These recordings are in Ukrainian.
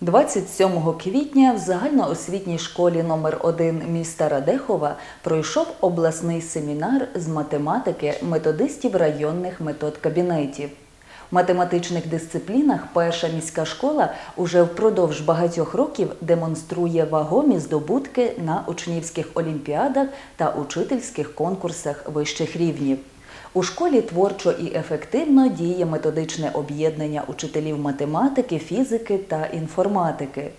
27 квітня в загальноосвітній школі номер 1 міста Радехова пройшов обласний семінар з математики методистів районних методкабінетів. В математичних дисциплінах перша міська школа уже впродовж багатьох років демонструє вагомі здобутки на учнівських олімпіадах та учительських конкурсах вищих рівнів. У школі творчо і ефективно діє методичне об'єднання учителів математики, фізики та інформатики.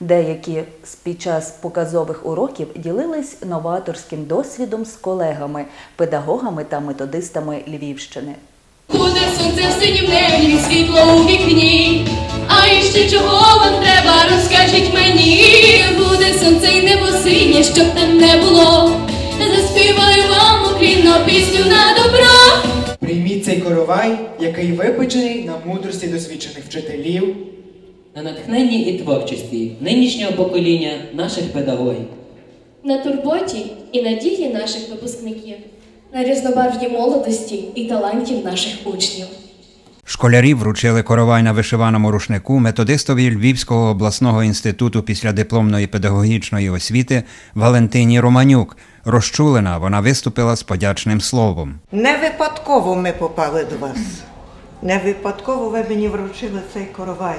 Деякі під час показових уроків ділились новаторським досвідом з колегами, педагогами та методистами Львівщини. Буде сонце в синім небі, світло у вікні. А іще чого вам треба, розкажіть мені. Буде сонце й небо синє, щоб там не було. Заспіваю вам уклінно пісню на добро. Цей коровай, який випечений на мудрості досвідчених вчителів. на натхненні і творчості нинішнього покоління наших педагогів. на турботі і надії наших випускників, на різнобарв'ї молодості і талантів наших учнів. Школярі вручили коровай на вишиваному рушнику методистові Львівського обласного інституту післядипломної педагогічної освіти Валентині Романюк. Розчулена, вона виступила з подячним словом. Не випадково ми попали до вас. Не випадково ви мені вручили цей коровай.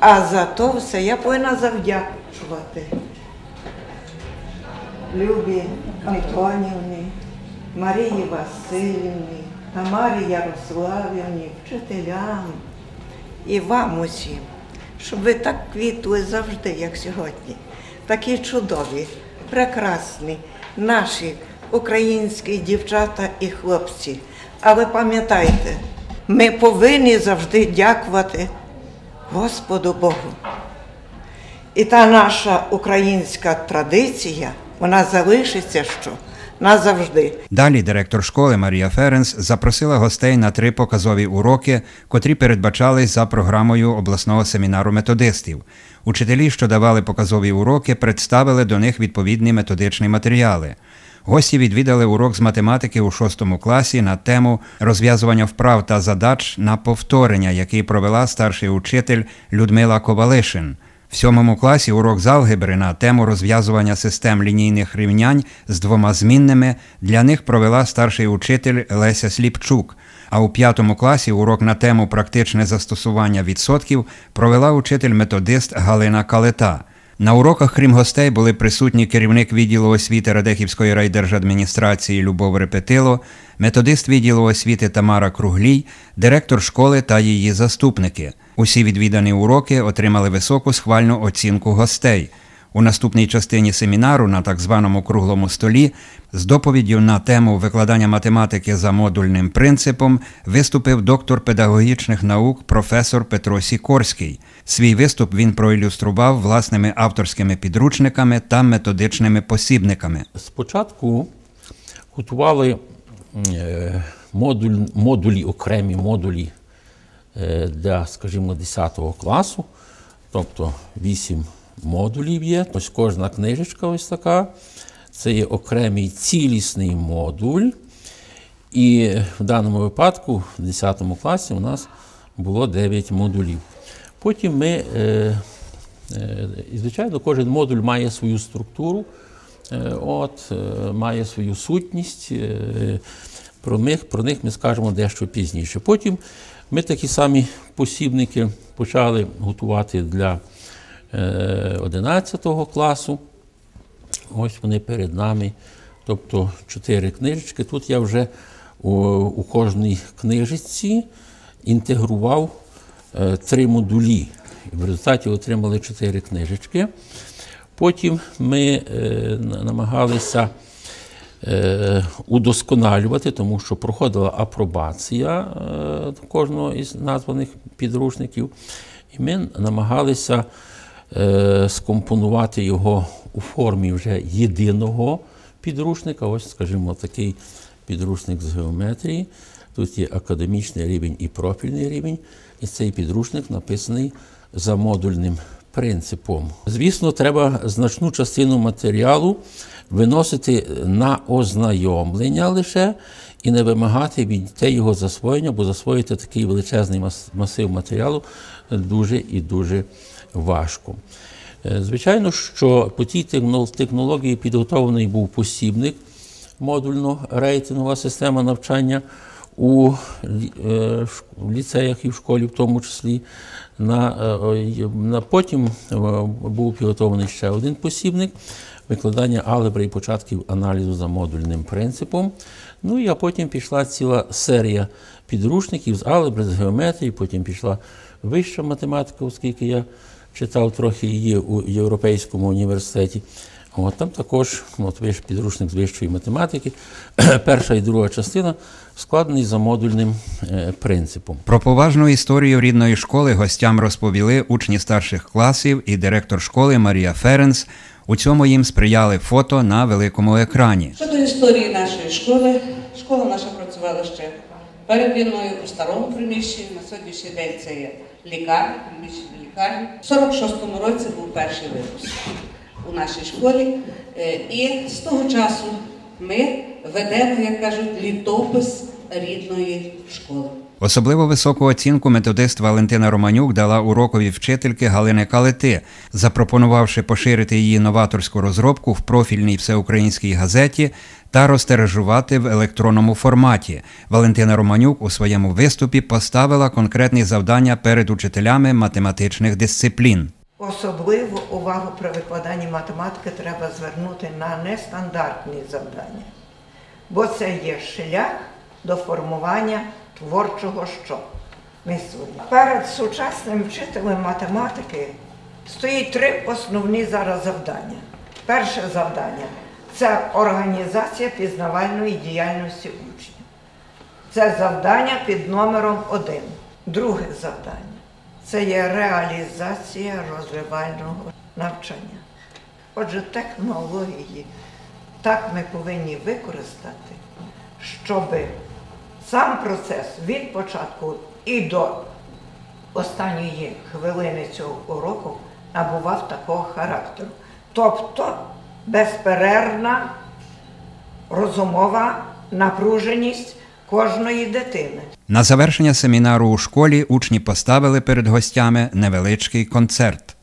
А за то все я повинна завдячувати. Любі Антонівні, Марії Васильівні, Тамарі Ярославівні, вчителям і вам усім, щоб ви так квітли завжди, як сьогодні. Такі чудові, прекрасні, наші українські дівчата і хлопці. Але пам'ятайте, ми повинні завжди дякувати Господу Богу. І та наша українська традиція, вона залишиться що назавжди. Далі директор школи Марія Ференс запросила гостей на три показові уроки, котрі передбачались за програмою обласного семінару методистів. Учителі, що давали показові уроки, представили до них відповідні методичні матеріали. Гості відвідали урок з математики у шостому класі на тему розв'язування вправ та задач на повторення, який провела старший учитель Людмила Ковалишин. В сьомому класі урок з алгебри на тему розв'язування систем лінійних рівнянь з двома змінними для них провела старший учитель Леся Сліпчук. А у п'ятому класі урок на тему практичне застосування відсотків провела учитель-методист Галина Калета. На уроках, крім гостей, були присутні керівник відділу освіти Радехівської райдержадміністрації Любов Репетило, методист відділу освіти Тамара Круглій, директор школи та її заступники. Усі відвідані уроки отримали високу схвальну оцінку гостей. У наступній частині семінару на так званому круглому столі з доповіддю на тему викладання математики за модульним принципом виступив доктор педагогічних наук професор Петро Сікорський. Свій виступ він проілюстрував власними авторськими підручниками та методичними посібниками. Спочатку готували е, модуль, модулі, окремі модулі е, для, скажімо, 10 класу, тобто 8 модулів є. Ось кожна книжечка ось така. Це є окремий цілісний модуль. І в даному випадку, в 10 класі, у нас було 9 модулів. Потім ми, е, е, звичайно, кожен модуль має свою структуру, е, от, е, має свою сутність. е, Про них, про них ми скажемо дещо пізніше. Потім ми такі самі посібники почали готувати для 11 класу. Ось вони перед нами. Тобто чотири книжечки. Тут я вже у, у кожній книжечці інтегрував е, три модулі. І в результаті отримали чотири книжечки. Потім ми е, намагалися е, удосконалювати, тому що проходила апробація е, кожного із названих підручників. І ми намагалися е, скомпонувати його у формі вже єдиного підручника. Ось, скажімо, такий підручник з геометрії. Тут є академічний рівень і профільний рівень. І цей підручник написаний за модульним принципом. Звісно, треба значну частину матеріалу виносити на ознайомлення лише і не вимагати від дітей його засвоєння, бо засвоїти такий величезний масив матеріалу дуже і дуже важко. Е, Звичайно, що по техно- технології підготовлений був посібник модульно-рейтингова система навчання у е, ліцеях і в школі, в тому числі. На, е, на потім е, був підготовлений ще один посібник викладання алгебри і початків аналізу за модульним принципом. Ну і а потім пішла ціла серія підручників з алгебри, з геометрії, потім пішла вища математика, оскільки я читав трохи її у Європейському університеті. От, там також от, підручник з вищої математики, перша і друга частина складений за модульним е, принципом. Про поважну історію рідної школи гостям розповіли учні старших класів і директор школи Марія Ференс. У цьому їм сприяли фото на великому екрані. Щодо історії нашої школи, школа наша працювала ще перед війною у старому приміщенні. На сьогоднішній день це є лікарня, приміщення лікарні. В 46-му році був перший випуск у нашій школі. Е, І з того часу ми ведемо, як кажуть, літопис рідної школи. Особливо високу оцінку методист Валентина Романюк дала урокові вчительки Галини Калити, запропонувавши поширити її новаторську розробку в профільній всеукраїнській газеті та розтиражувати в електронному форматі. Валентина Романюк у своєму виступі поставила конкретні завдання перед учителями математичних дисциплін. Особливу увагу при викладанні математики треба звернути на нестандартні завдання, бо це є шлях до формування творчого що мислення. Перед сучасним вчителем математики стоїть три основні зараз завдання. Перше завдання це організація пізнавальної діяльності учнів. Це завдання під номером один. Друге завдання це є реалізація розвивального навчання. Отже, технології так ми повинні використати, щоб сам процес від початку і до останньої хвилини цього уроку набував такого характеру. Тобто безперервна розумова напруженість кожної дитини. На завершення семінару у школі учні поставили перед гостями невеличкий концерт.